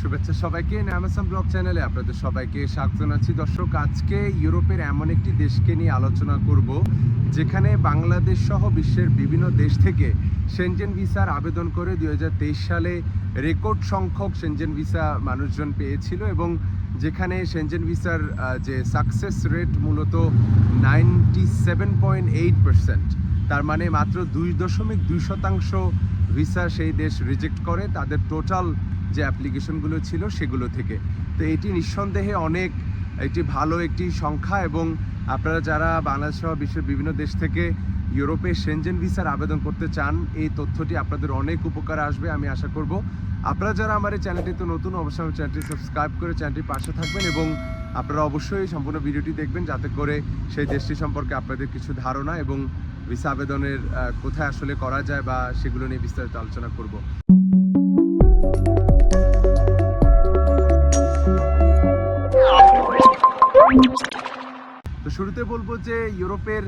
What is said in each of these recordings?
শুভেচ্ছা সবাইকে। Amazon blog চ্যানেলে আপনাদের সবাইকে স্বাগত জানাচ্ছি। দর্শক, আজকে ইউরোপের এমন একটি দেশকে নিয়ে আলোচনা করব, যেখানে বাংলাদেশ সহ বিশ্বের বিভিন্ন দেশ থেকে সেনজেন ভিসার আবেদন করে দুই হাজার তেইশ সালে রেকর্ড সংখ্যক সেনজেন ভিসা মানুষজন পেয়েছিল এবং যেখানে সেনজেন ভিসার যে সাকসেস রেট মূলত ninety seven point eight percent তার মানে মাত্র দুই দশমিক দুই শতাংশ ভিসা সেই দেশ রিজেক্ট করে। তাদের টোটাল যে অ্যাপ্লিকেশনগুলো ছিল সেগুলো থেকে। তো এটি নিঃসন্দেহে অনেক, একটি ভালো একটি সংখ্যা এবং আপনারা যারা বাংলাদেশ সহ বিশ্বের বিভিন্ন দেশ থেকে ইউরোপে সেনজেন ভিসার আবেদন করতে চান, এই তথ্যটি আপনাদের অনেক উপকার আসবে আমি আশা করব। আপনারা যারা আমার এই চ্যানেলটিতে নতুন, অবশ্যই আমার চ্যানেলটি সাবস্ক্রাইব করে চ্যানেলটির পাশে থাকবেন এবং আপনারা অবশ্যই সম্পূর্ণ ভিডিওটি দেখবেন যাতে করে সেই দেশটি সম্পর্কে আপনাদের কিছু ধারণা এবং ভিসা আবেদনের কোথায় আসলে করা যায় বা সেগুলো নিয়ে বিস্তারিত আলোচনা করব। শুরুতে বলব যে ইউরোপের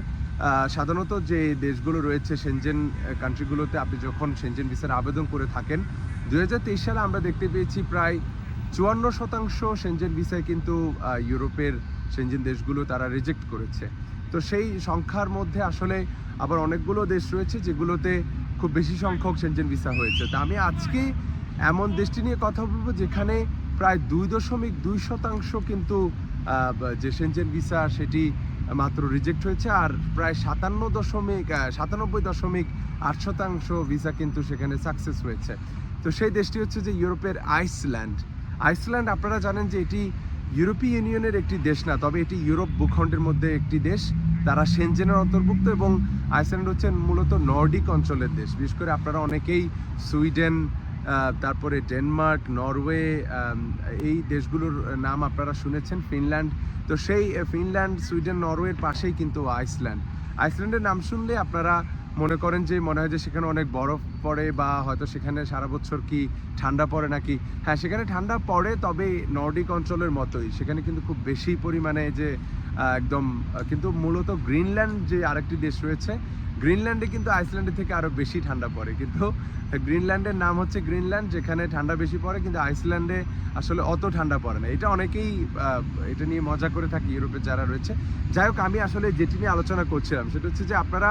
সাধারণত যে দেশগুলো রয়েছে সেনজেন কান্ট্রিগুলোতে আপনি যখন সেনজেন ভিসার আবেদন করে থাকেন, দুই হাজার তেইশ সালে আমরা দেখতে পেয়েছি প্রায় চুয়ান্ন শতাংশ সেনজেন ভিসায় কিন্তু ইউরোপের সেনজেন দেশগুলো তারা রিজেক্ট করেছে। তো সেই সংখ্যার মধ্যে আসলে আবার অনেকগুলো দেশ রয়েছে যেগুলোতে খুব বেশি সংখ্যক সেনজেন ভিসা হয়েছে। তা আমি আজকে এমন দেশটি নিয়ে কথা বলব যেখানে প্রায় দুই দশমিক দুই শতাংশ কিন্তু যে সেনজেন ভিসা সেটি মাত্র রিজেক্ট হয়েছে আর প্রায় সাতান্ন দশমিক সাতানব্বই দশমিক আট শতাংশ ভিসা কিন্তু সেখানে সাকসেস হয়েছে। তো সেই দেশটি হচ্ছে যে ইউরোপের আইসল্যান্ড আইসল্যান্ড আপনারা জানেন যে এটি ইউরোপীয় ইউনিয়নের একটি দেশ না, তবে এটি ইউরোপ ভূখণ্ডের মধ্যে একটি দেশ। তারা সেনজেনের অন্তর্ভুক্ত এবং আইসল্যান্ড হচ্ছে মূলত নর্ডিক অঞ্চলের দেশ। বিশেষ করে আপনারা অনেকেই সুইডেন তারপরে ডেনমার্ক, নরওয়ে এই দেশগুলোর নাম আপনারা শুনেছেন, ফিনল্যান্ড। তো সেই ফিনল্যান্ড, সুইডেন, নরওয়ের পাশেই কিন্তু আইসল্যান্ড। আইসল্যান্ডের নাম শুনলে আপনারা মনে করেন যে, মনে হয় যে সেখানে অনেক বরফ পড়ে বা হয়তো সেখানে সারা বছর কি ঠান্ডা পড়ে নাকি? হ্যাঁ সেখানে ঠান্ডা পড়ে, তবে নর্ডিক অঞ্চলের মতোই। সেখানে কিন্তু খুব বেশি পরিমাণে যে একদম কিন্তু মূলত গ্রিনল্যান্ড যে আরেকটি দেশ রয়েছে, গ্রিনল্যান্ডে কিন্তু আইসল্যান্ডের থেকে আরও বেশি ঠান্ডা পড়ে। কিন্তু গ্রিনল্যান্ডের নাম হচ্ছে গ্রিনল্যান্ড, যেখানে ঠান্ডা বেশি পড়ে, কিন্তু আইসল্যান্ডে আসলে অত ঠান্ডা পড়ে না। এটা অনেকেই এটা নিয়ে মজা করে থাকে ইউরোপের যারা রয়েছে। যাই হোক, আমি আসলে যেটি নিয়ে আলোচনা করছিলাম, সেটা হচ্ছে যে আপনারা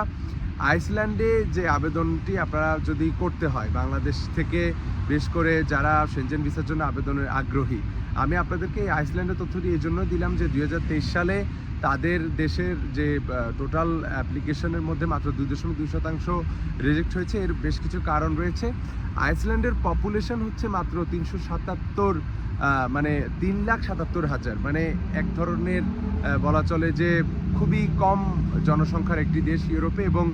আইসল্যান্ডে যে আবেদনটি আপনারা যদি করতে হয়, বাংলাদেশ থেকে বেশ করে যারা সেনজেন ভিসার জন্য আবেদনের আগ্রহী আমি আপনাদেরকে এই আইসল্যান্ডের তথ্যটি এই জন্য দিলাম যে দুই হাজার তেইশ সালে তাদের দেশের যে টোটাল অ্যাপ্লিকেশনের মধ্যে মাত্র দুই দশমিক দুই শতাংশ রিজেক্ট হয়েছে। এর বেশ কিছু কারণ রয়েছে। আইসল্যান্ডের পপুলেশন হচ্ছে মাত্র তিনশো সাতাত্তর মানে তিন লাখ সাতাত্তর হাজার। মানে এক ধরনের বলা চলে যে খুবই কম জনসংখ্যার একটি দেশ ইউরোপে এবং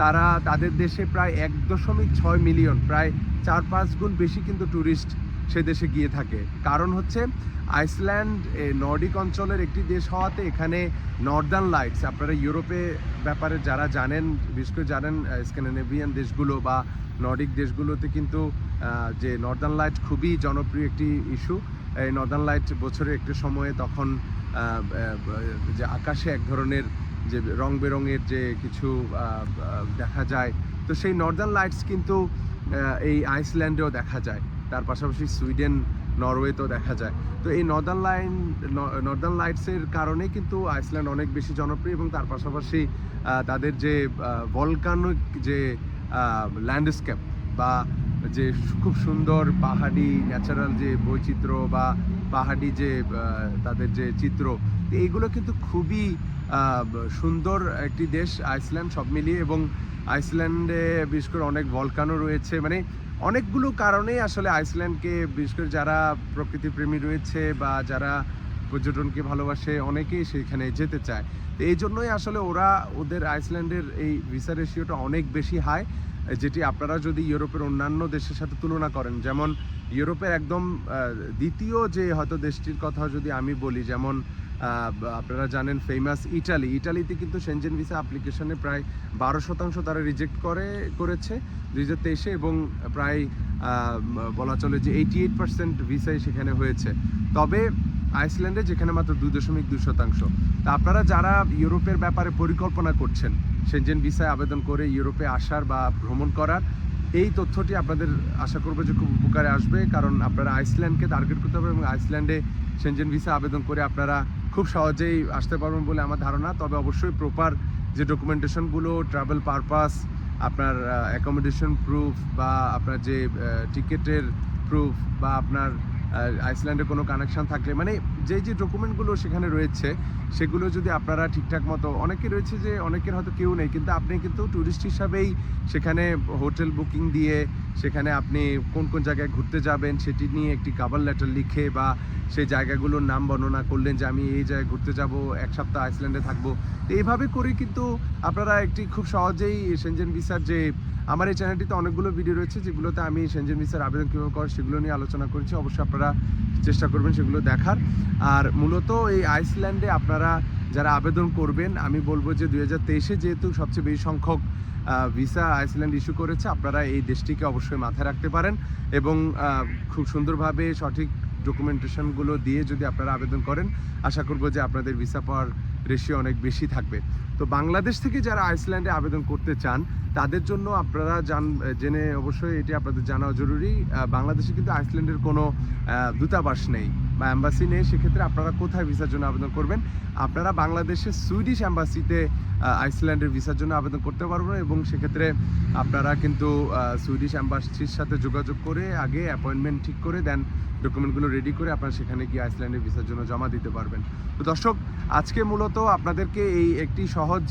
তারা, তাদের দেশে প্রায় এক দশমিক ছয় মিলিয়ন, প্রায় চার পাঁচ গুণ বেশি কিন্তু ট্যুরিস্ট সে দেশে গিয়ে থাকে। কারণ হচ্ছে, আইসল্যান্ড নর্ডিক অঞ্চলের একটি দেশ হওয়াতে এখানে নর্দার্ন লাইটস, আপনারা ইউরোপে ব্যাপারে যারা জানেন, বিশেষ করে জানেন স্ক্যান্ডিনেভিয়ান দেশগুলো বা নর্ডিক দেশগুলোতে কিন্তু যে নর্দার্ন লাইট খুবই জনপ্রিয় একটি ইস্যু। এই নর্দার্ন লাইট বছরের একটি সময়ে তখন যে আকাশে এক ধরনের যে রং বেরঙের যে কিছু দেখা যায়। তো সেই নর্দার্ন লাইটস কিন্তু এই আইসল্যান্ডেও দেখা যায়। তার পাশাপাশি সুইডেন, নরওয়েতেও দেখা যায়। তো এই নর্দার্ন লাইন নর্দার্ন লাইটসের কারণে কিন্তু আইসল্যান্ড অনেক বেশি জনপ্রিয় এবং তার পাশাপাশি তাদের যে ভলকানিক যে ল্যান্ডস্কেপ বা যে খুব সুন্দর পাহাড়ি ন্যাচারাল যে বৈচিত্র্য বা পাহাড়ি যে তাদের যে চিত্র, তো এইগুলো কিন্তু খুবই সুন্দর একটি দেশ, আইসল্যান্ড, সব মিলিয়ে। এবং আইসল্যান্ডে বিশেষ করে অনেক ভলকানো রয়েছে। মানে অনেকগুলো কারণেই আসলে আইসল্যান্ডকে, বিশেষ করে যারা প্রকৃতিপ্রেমী রয়েছে বা যারা পর্যটনকে ভালোবাসে, অনেকেই সেখানে যেতে চায়। তো এই জন্যই আসলে ওরা ওদের আইসল্যান্ডের এই ভিসা রেশিওটা অনেক বেশি হাই যেটি আপনারা যদি ইউরোপের অন্যান্য দেশের সাথে তুলনা করেন। যেমন ইউরোপের একদম দ্বিতীয় যে হয়তো দেশটির কথা যদি আমি বলি, যেমন আপনারা জানেন ফেমাস ইটালি ইটালিতে কিন্তু সেনজেন ভিসা অ্যাপ্লিকেশনে প্রায় বারো শতাংশ তারা রিজেক্ট করে, করেছে দুই হাজার তেইশে এবং প্রায় বলা চলে যে এইটি এইট পার্সেন্ট ভিসাই সেখানে হয়েছে। তবে আইসল্যান্ডে যেখানে মাত্র দুই দশমিক দুই শতাংশ। তা আপনারা যারা ইউরোপের ব্যাপারে পরিকল্পনা করছেন সেনজেন ভিসায় আবেদন করে ইউরোপে আসার বা ভ্রমণ করার, এই তথ্যটি আপনাদের আশা করব যে খুব উপকারে আসবে। কারণ আপনারা আইসল্যান্ডকে টার্গেট করতে হবে এবং আইসল্যান্ডে সেনজেন ভিসা আবেদন করে আপনারা খুব সহজেই আসতে পারবেন বলে আমার ধারণা। তবে অবশ্যই প্রপার যে ডকুমেন্টেশনগুলো ট্রাভেল পারপাস আপনার অ্যাকোমোডেশন প্রুফ বা আপনার যে টিকেটের প্রুফ বা আপনার আইসল্যান্ডে কোনো কানেকশান থাকলে মানে যে যে ডকুমেন্টগুলো সেখানে রয়েছে, সেগুলো যদি আপনারা ঠিকঠাক মতো, অনেকে রয়েছে যে অনেকের হয়তো কেউ নেই, কিন্তু আপনি কিন্তু ট্যুরিস্ট হিসাবেই সেখানে হোটেল বুকিং দিয়ে সেখানে আপনি কোন কোন জায়গায় ঘুরতে যাবেন, সেটি নিয়ে একটি কাভার লেটার লিখে বা সেই জায়গাগুলোর নাম বর্ণনা করলেন যে আমি এই জায়গায় ঘুরতে যাব, এক সপ্তাহ আইসল্যান্ডে থাকব। তো এইভাবে করে কিন্তু আপনারা একটি খুব সহজেই সেনজেন ভিসার যে আমার এই চ্যানেলটিতে অনেকগুলো ভিডিও রয়েছে, যেগুলোতে আমি সেনজেন ভিসার আবেদন কীভাবে করে সেগুলো নিয়ে আলোচনা করেছি। অবশ্যই আপনারা চেষ্টা করবেন সেগুলো দেখার। আর মূলত এই আইসল্যান্ডে আপনারা যারা আবেদন করবেন, আমি বলব যে দুই হাজার তেইশে যেহেতু সবচেয়ে বেশি সংখ্যক ভিসা আইসল্যান্ড ইস্যু করেছে, আপনারা এই দেশটিকে অবশ্যই মাথায় রাখতে পারেন এবং খুব সুন্দরভাবে সঠিক ডকুমেন্টেশনগুলো দিয়ে যদি আপনারা আবেদন করেন, আশা করব যে আপনাদের ভিসা পাওয়ার রেশিও অনেক বেশি থাকবে। তো বাংলাদেশ থেকে যারা আইসল্যান্ডে আবেদন করতে চান তাদের জন্য আপনারা জান জেনে অবশ্যই এটি আপনাদের জানা জরুরি। বাংলাদেশে কিন্তু আইসল্যান্ডের কোনো দূতাবাস নেই বা অ্যাম্বাসি নেই। সেক্ষেত্রে আপনারা কোথায় ভিসার জন্য আবেদন করবেন? আপনারা বাংলাদেশের সুইডিশ অ্যাম্বাসিতে আইসল্যান্ডের ভিসার জন্য আবেদন করতে পারবেন এবং সেক্ষেত্রে আপনারা কিন্তু সুইডিশ অ্যাম্বাসির সাথে যোগাযোগ করে আগে অ্যাপয়েন্টমেন্ট ঠিক করে দেন, ডকুমেন্টগুলো রেডি করে আপনারা সেখানে গিয়ে আইসল্যান্ডের ভিসার জন্য জমা দিতে পারবেন। তো দর্শক, আজকে মূলত আপনাদেরকে এই একটি সহজ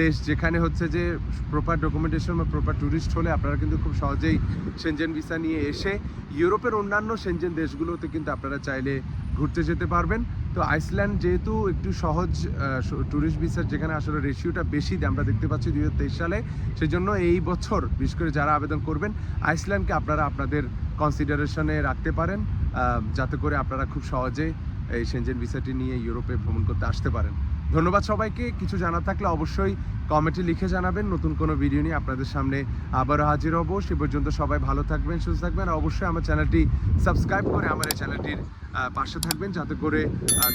দেশ যেখানে হচ্ছে যে প্রপার ডকুমেন্টেশন বা প্রপার ট্যুরিস্ট হলে আপনারা কিন্তু খুব সহজেই সেনজেন ভিসা নিয়ে এসে ইউরোপের অন্যান্য সেনজেন দেশগুলোতে কিন্তু আপনারা চাইলে ঘুরতে যেতে পারবেন। তো আইসল্যান্ড যেহেতু একটু সহজ ট্যুরিস্ট ভিসার যেখানে আসলে রেশিওটা বেশি আমরা দেখতে পাচ্ছি দু হাজার তেইশ সালে সেই জন্য এই বছর বিশেষ করে যারা আবেদন করবেন আইসল্যান্ডকে আপনারা আপনাদের কনসিডারেশনে রাখতে পারেন যাতে করে আপনারা খুব সহজে এই সেনজেন ভিসাটি নিয়ে ইউরোপে ভ্রমণ করতে আসতে পারেন। ধন্যবাদ সবাইকে। কিছু জানা থাকলে অবশ্যই কমেন্টে লিখে জানাবেন। নতুন কোনো ভিডিও নিয়ে আপনাদের সামনে আবারও হাজির হব। সে পর্যন্ত সবাই ভালো থাকবেন, সুস্থ থাকবেন আর অবশ্যই আমার চ্যানেলটি সাবস্ক্রাইব করে আমার এই চ্যানেলটির পাশে থাকবেন যাতে করে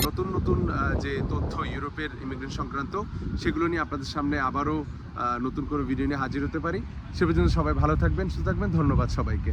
নতুন নতুন যে তথ্য ইউরোপের ইমিগ্রেশন সংক্রান্ত সেগুলো নিয়ে আপনাদের সামনে আবারও নতুন কোনো ভিডিও নিয়ে হাজির হতে পারি। সে পর্যন্ত সবাই ভালো থাকবেন, সুস্থ থাকবেন। ধন্যবাদ সবাইকে।